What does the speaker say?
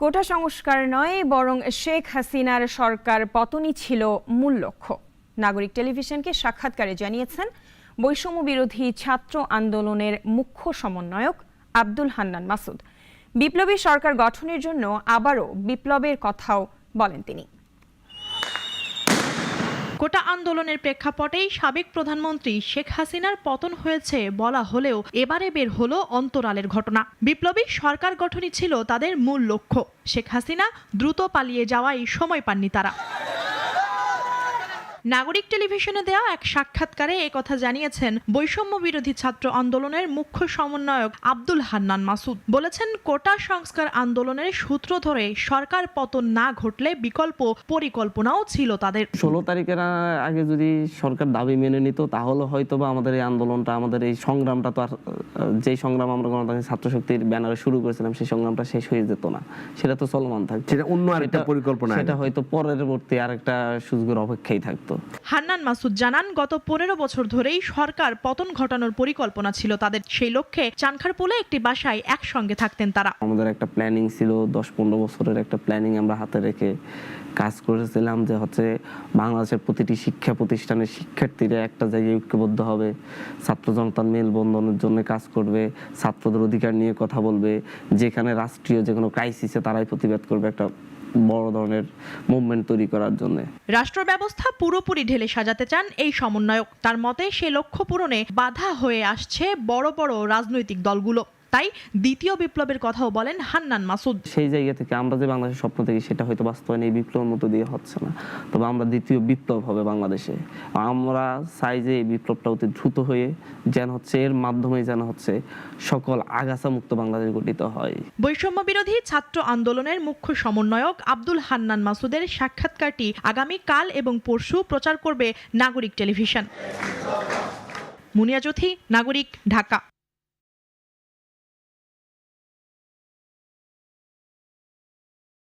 কোটা সংস্কার নয়, বরং শেখ হাসিনার সরকার পতনই ছিল মূল লক্ষ্য। নাগরিক টেলিভিশনকে সাক্ষাৎকারে জানিয়েছেন, বৈষম্য বিরোধী ছাত্র আন্দোলনের মুখ্য সমন্বয়ক আব্দুল হান্নান মাসুদ। বিপ্লবী সরকার গঠনের জন্য আবারও বিপ্লবের কথাও বলেন তিনি। কোটা আন্দোলনের প্রেক্ষাপটেই সাবেক প্রধানমন্ত্রী শেখ হাসিনার পতন হয়েছে বলা হলেও এবারে বের হলো অন্তরালের ঘটনা। বিপ্লবী সরকার গঠনই ছিল তাদের মূল লক্ষ্য। শেখ হাসিনা দ্রুত পালিয়ে যাওয়াই সময় পাননি তারা। নাগরিক টেলিভিশনে দেওয়া এক সাক্ষাৎকারে কথা জানিয়েছেন বৈষম্য বিরোধী ছাত্র আন্দোলনের মুখ্য সমন্বয়ক আব্দুল হান্নান মাসুদ। বলেছেন কোটা সংস্কার আন্দোলনের সূত্র ধরে সরকার পতন না ঘটলে বিকল্প পরিকল্পনাও ছিল তাদের। ষোলো তারিখের আগে যদি সরকার দাবি মেনে নিত তাহলে হয়তো বা আমাদের এই আন্দোলনটা আমাদের এই সংগ্রামটা তো আর যেই সংগ্রাম আমরা গণতান্ত্রিক ছাত্র শক্তির ব্যানারে শুরু করেছিলাম সেই সংগ্রামটা শেষ হয়ে যেত না। সেটা তো চলমান থাকতো। সেটা অন্য আরেকটা পরিকল্পনা সেটা হয়তো পরের পরবর্তী আরেকটা সুযোগের অপেক্ষাই থাকতো। হান্নান মাসুদ জানান, গত পনেরো বছর ধরেই সরকার পতন ঘটানোর পরিকল্পনা ছিল তাদের। সেই লক্ষ্যে চানখারপুলে একটি বাসায় একসঙ্গে থাকতেন তারা। আমাদের একটা প্ল্যানিং ছিল, দশ পনেরো বছরের একটা প্ল্যানিং আমরা হাতে রেখে কাজ করেছিলাম যে হচ্ছে বাংলাদেশের প্রতিটি শিক্ষা প্রতিষ্ঠানের শিক্ষার্থীরা একটা জায়গায় ঐক্যবদ্ধ হবে, ছাত্র জনতার মেলবন্ধনের জন্য কাজ করবে, ছাত্রদের অধিকার নিয়ে কথা বলবে, যেখানে রাষ্ট্রীয় যে কোনো ক্রাইসিসে তারাই প্রতিবাদ করবে, একটা বড় ধরনের মুভমেন্ট তৈরি করার জন্য। রাষ্ট্র ব্যবস্থা পুরোপুরি ঢেলে সাজাতে চান এই সমন্বয়ক। তার মতে, সে লক্ষ্য পূরণে বাধা হয়ে আসছে বড় বড় রাজনৈতিক দলগুলো। তাই দ্বিতীয় বিপ্লবের কথাও বলেন হান্নান মাসুদ। সেই জায়গা থেকে আমরা যে বাংলাদেশের স্বপ্ন দেখি সেটা হয়তো বাস্তবায়ন এই বিপ্লবের মতো দিয়ে হচ্ছে না। তবে আমরা দ্বিতীয় বিপ্লব হবে বাংলাদেশে। আমরা চাই যে এই বিপ্লবটা অতি দ্রুত হয়ে যেন হচ্ছে এর মাধ্যমে যেন হচ্ছে সকল আগাছা মুক্ত বাংলাদেশ গঠিত হয়। বৈষম্য বিরোধী ছাত্র আন্দোলনের মুখ্য সমন্বয়ক আব্দুল হান্নান মাসুদের সাক্ষাৎকারটি আগামী কাল এবং পরশু প্রচার করবে নাগরিক টেলিভিশন। মুনিয়া নাগরিক ঢাকা।